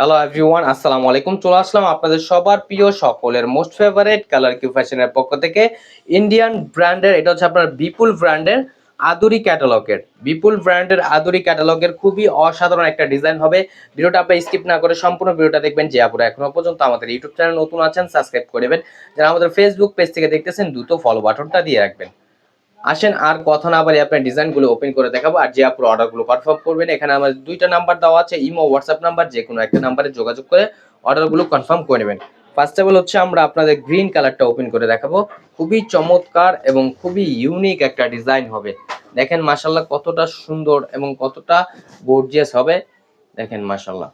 Hello everyone আসসালামু আলাইকুম চলে আসলাম আপনাদের সবার প্রিয় সকলের মোস্ট ফেভারিট কালার কিউ ফ্যাশনের পক্ষ থেকে। ইন্ডিয়ান ব্র্যান্ডের এটা হচ্ছে আপনার বিপুল ব্র্যান্ডের আদুরি ক্যাটালগের বিপুল ব্র্যান্ডের আদুরি ক্যাটালগের খুবই অসাধারণ একটা ডিজাইন হবে। ভিডিওটা আপনি স্কিপ না করে সম্পূর্ণ ভিডিওটা দেখবেন। যে আপনারা এখনও পর্যন্ত আমাদের ইউটিউব চ্যানেল নতুন আছেন সাবস্ক্রাইব করবেন যারা আমাদের ফেসবুক পেজ থেকে দেখতেছেন, দ্রুত ফলো বাটনটা দিয়ে রাখবেন। আসেন, আর কথা না বলে আপনার ডিজাইনগুলো ওপেন করে দেখাবো। আর যে আপনার অর্ডারগুলো কনফার্ম করবেন, এখানে আমার দুইটা নাম্বার দেওয়া আছে ইমো হোয়াটসঅ্যাপ নাম্বার যে কোনো একটা নাম্বারে যোগাযোগ করে অর্ডারগুলো কনফার্ম করে নেবেন। ফার্স্ট অফ অল হচ্ছে, আমরা আপনাদের গ্রিন কালারটা ওপেন করে দেখাবো। খুবই চমৎকার এবং খুবই ইউনিক একটা ডিজাইন হবে। দেখেন মাসাল্লাহ কতটা সুন্দর এবং কতটা গর্জিয়াস হবে। দেখেন মাসাল্লাহ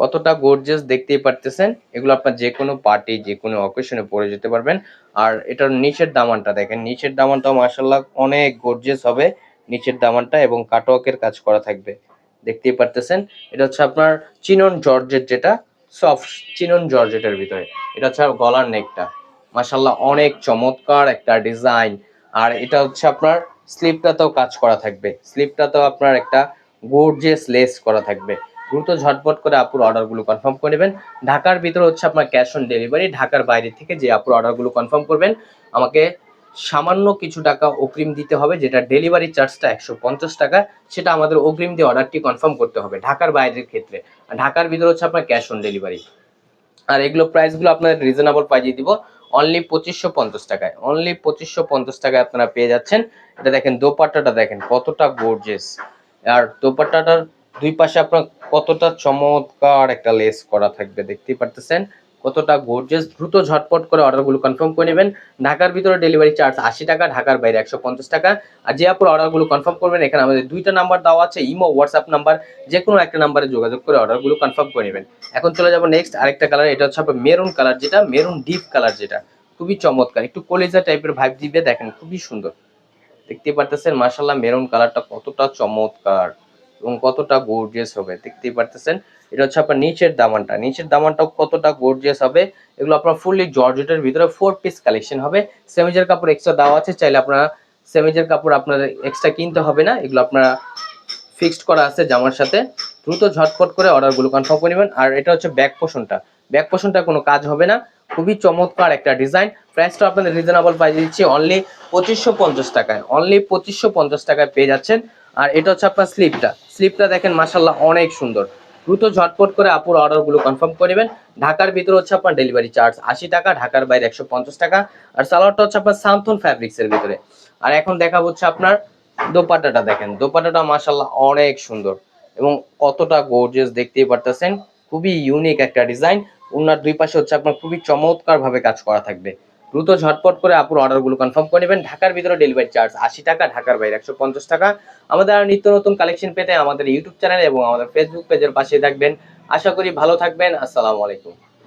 কতটা গর্জিয়াস দেখতেই পারতেছেন, এগুলো আপনার যে কোনো পার্টি যে কোনো অকেশনে পরে যেতে পারবেন। আর এটার নিচের দামানটা দেখেন, নিচের দামানটাও মার্শাল্লাহ অনেক গর্জিয়াস হবে, নিচের দামানটা এবং কাটওয়ার্কের কাজ করা থাকবে, দেখতেই পারতেছেন। এটা হচ্ছে আপনার চিনন জর্জেট যেটা সফট চিনন জর্জেটের ভিতরে, এটা হচ্ছে গলার নেকটা মার্শাল্লাহ অনেক চমৎকার একটা ডিজাইন আর এটা হচ্ছে আপনার স্লিপটাতেও কাজ করা থাকবে স্লিপটাতেও আপনার একটা গর্জিয়াস লেস করা থাকবে। দ্রুত ঝটপট করে আপুর অর্ডারগুলো কনফার্ম করে নেবেন। ঢাকার ভিতরে হচ্ছে আপনার ক্যাশ অন ডেলিভারি ঢাকার বাইরে থেকে যে আপুর অর্ডারগুলো কনফার্ম করবেন, আমাকে সামান্য কিছু টাকা অগ্রিম দিতে হবে, যেটা ডেলিভারি চার্জটা একশো পঞ্চাশ টাকা, সেটা আমাদের অগ্রিম দিয়ে অর্ডারটি কনফার্ম করতে হবে ঢাকার বাইরের ক্ষেত্রে। ঢাকার ভিতরে হচ্ছে আপনার ক্যাশ অন ডেলিভারি আর এগুলো প্রাইসগুলো আপনাদের রিজনেবল প্রাইজে দিব। অনলি পঁচিশশো পঞ্চাশ টাকায়। অনলি পঁচিশশো পঞ্চাশ টাকায় আপনারা পেয়ে যাচ্ছেন। এটা দেখেন, দোপাট্টাটা দেখেন, কতটা গর্জেস আর দোপাট্টাটার দুই পাশে আপনার কতটা চমৎকার একটা লেস করা থাকবে দেখতেই পারতেছেন। কতটা গর্জেস দ্রুত ঝটপট করে অর্ডারগুলো কনফার্ম করে নেবেন। ঢাকার ভিতরে ডেলিভারি চার্জ আশি টাকা, ঢাকার বাইরে একশো পঞ্চাশ টাকা। আর যে আপনার অর্ডারগুলো কনফার্ম করবেন, এখানে আমাদের দুইটা নাম্বার দেওয়া আছে ইমো হোয়াটসঅ্যাপ নাম্বার যে কোনো একটা নাম্বারে যোগাযোগ করে অর্ডারগুলো কনফার্ম করে নেবেন। এখন চলে যাব নেক্সট আরেকটা কালার এটা হচ্ছে মেরুন কালার যেটা মেরুন ডিপ কালার যেটা। খুবই চমৎকার, একটু কলেজা টাইপের ভাইব দিবে, দেখেন খুবই সুন্দর। দেখতেই পারতেছেন মার্শাল্লাহ মেরুন কালারটা কতটা চমৎকার। এবং কতটা গর্জিয়াস হবে, দেখতেই পারতেছেন? এটা হচ্ছে আপনার নিচের দামানটা। নিচের দামানটাও কতটা গর্জিয়াস হবে, এগুলো আপনার ফুললি জর্জেটের ভিতরে ফোর পিস কালেকশন হবে। সেমিজের কাপড় এক্সট্রা দেওয়া আছে, চাইলে আপনারা সেমিজের কাপড় আপনাদের এক্সট্রা কিনতে হবে না, এগুলো আপনারা ফিক্সড করা আছে জামার সাথে। দ্রুত ঝটপট করে অর্ডারগুলো কনফার্ম করে নেবেন। আর এটা হচ্ছে ব্যাক পোষণটা ব্যাক পোষণটা কোনো কাজ হবে না, খুবই চমৎকার একটা ডিজাইন প্রাইসটা আপনাদের রিজনেবল প্রাইসে দিচ্ছি অনলি পঁচিশশো পঞ্চাশ টাকায়। অনলি পঁচিশশো পঞ্চাশ টাকায় পেয়ে যাচ্ছেন। আর এটা হচ্ছে আপনার স্লিপটা। স্লিপটা দেখেন মাসাল্লাহ অনেক সুন্দর। দ্রুত ঝটপট করে আপুর অর্ডারগুলো কনফার্ম করে নেবেন। ঢাকার ভিতরে হচ্ছে আপনার ডেলিভারি চার্জ আশি টাকা, ঢাকার বাইরে একশো পঞ্চাশ টাকা। আর সালোয়ারটা হচ্ছে আপনার সামথন ফ্যাব্রিক্সের ভিতরে। আর এখন দেখা হচ্ছে আপনার দোপাট্টাটা দেখেন। দোপাট্টাটা মাসাল্লাহ অনেক সুন্দর এবং কতটা গর্জিয়াস দেখতেই পারতেছেন। খুবই ইউনিক একটা ডিজাইন ওনার দুই পাশে হচ্ছে আপনার খুবই চমৎকার ভাবে কাজ করা থাকবে। দ্রুত ঝটপট করে আপুর অর্ডারগুলো কনফার্ম করে নেবেন। ঢাকার ভিতরে ডেলিভারি চার্জ আশি টাকা, ঢাকার বাইরে একশো পঞ্চাশ টাকা। আমাদের আর নিত্য নতুন কালেকশন পেতে আমাদের ইউটিউব চ্যানেল এবং আমাদের ফেসবুক পেজের পাশে থাকবেন। আশা করি ভালো থাকবেন। আসসালামু আলাইকুম।